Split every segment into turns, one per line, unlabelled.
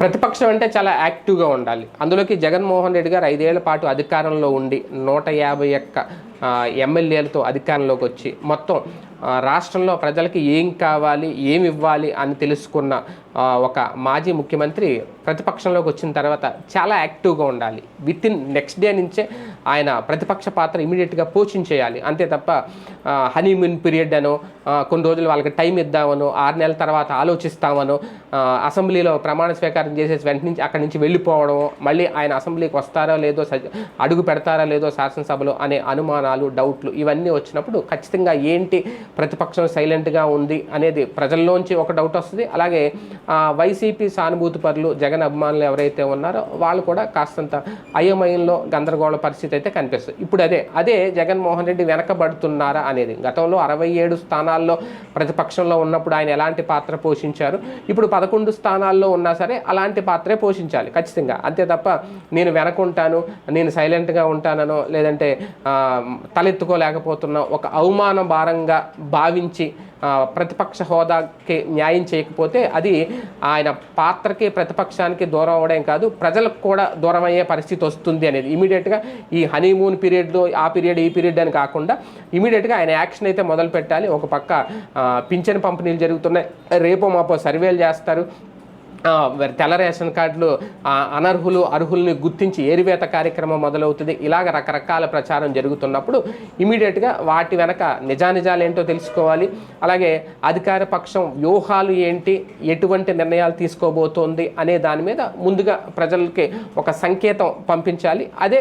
ప్రతిపక్షం అంటే చాలా యాక్టివ్గా ఉండాలి. అందులోకి జగన్మోహన్ రెడ్డి గారు ఐదేళ్ళ పాటు అధికారంలో ఉండి నూట యాభై ఒక్క ఎమ్మెల్యేలతో అధికారంలోకి వచ్చి మొత్తం రాష్ట్రంలో ప్రజలకి ఏం కావాలి ఏమి ఇవ్వాలి అని తెలుసుకున్న ఒక మాజీ ముఖ్యమంత్రి ప్రతిపక్షంలోకి వచ్చిన తర్వాత చాలా యాక్టివ్గా ఉండాలి. విత్ ఇన్ నెక్స్ట్ డే నుంచే ఆయన ప్రతిపక్ష పాత్ర ఇమీడియట్గా పోషించేయాలి అంతే తప్ప హనీమూన్ పీరియడ్ అనో కొన్ని రోజులు వాళ్ళకి టైం ఇద్దామనో ఆరు నెలల తర్వాత ఆలోచిస్తామనో అసెంబ్లీలో ప్రమాణ స్వీకారం చేసేసి వెంట నుంచి అక్కడి నుంచి వెళ్ళిపోవడం మళ్ళీ ఆయన అసెంబ్లీకి వస్తారో లేదో సజ- అడుగు పెడతారా లేదో శాసనసభలో అనే అనుమానాలు డౌట్లు ఇవన్నీ వచ్చినప్పుడు ఖచ్చితంగా ఏంటి ప్రతిపక్షం సైలెంట్గా ఉంది అనేది ప్రజల్లోంచి ఒక డౌట్ వస్తుంది. అలాగే వైసీపీ సానుభూతి పరులు జగన్ అభిమానులు ఎవరైతే ఉన్నారో వాళ్ళు కూడా కాస్తంత అయోమయంలో గందరగోళ పరిస్థితి అయితే కనిపిస్తుంది. ఇప్పుడు అదే అదే జగన్మోహన్ రెడ్డి వెనకబడుతున్నారా అనేది. గతంలో అరవై ఏడు స్థానాల్లో ప్రతిపక్షంలో ఉన్నప్పుడు ఆయన ఎలాంటి పాత్ర పోషించారు? ఇప్పుడు పదకొండు స్థానాల్లో ఉన్నా సరే అలాంటి పాత్రే పోషించాలి ఖచ్చితంగా. అంతే తప్ప నేను వెనకుంటాను నేను సైలెంట్గా ఉంటానో లేదంటే తలెత్తుకోలేకపోతున్నా ఒక అవమాన భారంగా భావించి ప్రతిపక్ష హోదాకి న్యాయం చేయకపోతే అది ఆయన పాత్రకి ప్రతిపక్షానికి దూరం అవ్వడం కాదు ప్రజలకు కూడా దూరం అయ్యే పరిస్థితి వస్తుంది అనేది. ఇమీడియట్గా ఈ హనీమూన్ పీరియడ్లో ఆ పీరియడ్ ఈ పీరియడ్ అని కాకుండా ఇమీడియట్గా ఆయన యాక్షన్ అయితే మొదలు పెట్టాలి ఒక పక్క పింఛన్ పంపిణీలు జరుగుతున్నాయి. రేపో మాపో సర్వేలు చేస్తారు. తెల్ల రేషన్ కార్డులు అనర్హులు అర్హుల్ని గుర్తించి ఏరివేత కార్యక్రమం మొదలవుతుంది. ఇలాగ రకరకాల ప్రచారం జరుగుతున్నప్పుడు ఇమీడియట్గా వాటి వెనక నిజానిజాలు ఏంటో తెలుసుకోవాలి. అలాగే అధికార పక్షం వ్యూహాలు ఏంటి ఎటువంటి నిర్ణయాలు తీసుకోబోతోంది అనే దాని మీద ముందుగా ప్రజలకి ఒక సంకేతం పంపించాలి. అదే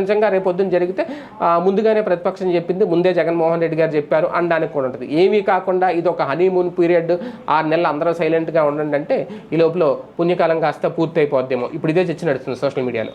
నిజంగా రేపొద్దున జరిగితే ముందుగానే ప్రతిపక్షం చెప్పింది ముందే జగన్మోహన్ రెడ్డి గారు చెప్పారు అనడానికి కూడా ఉంటుంది ఏమీ కాకుండా ఇది ఒక హనీమూన్ పీరియడ్ ఆరు నెలలు అందరూ సైలెంట్గా ఉండండి అంటే ఈలోపు లోపల పుణ్యకాలం కాస్త పూర్తి అయిపోద్దేమో ఇప్పుడు ఇదే చర్చ నడుస్తుంది సోషల్ మీడియాలో.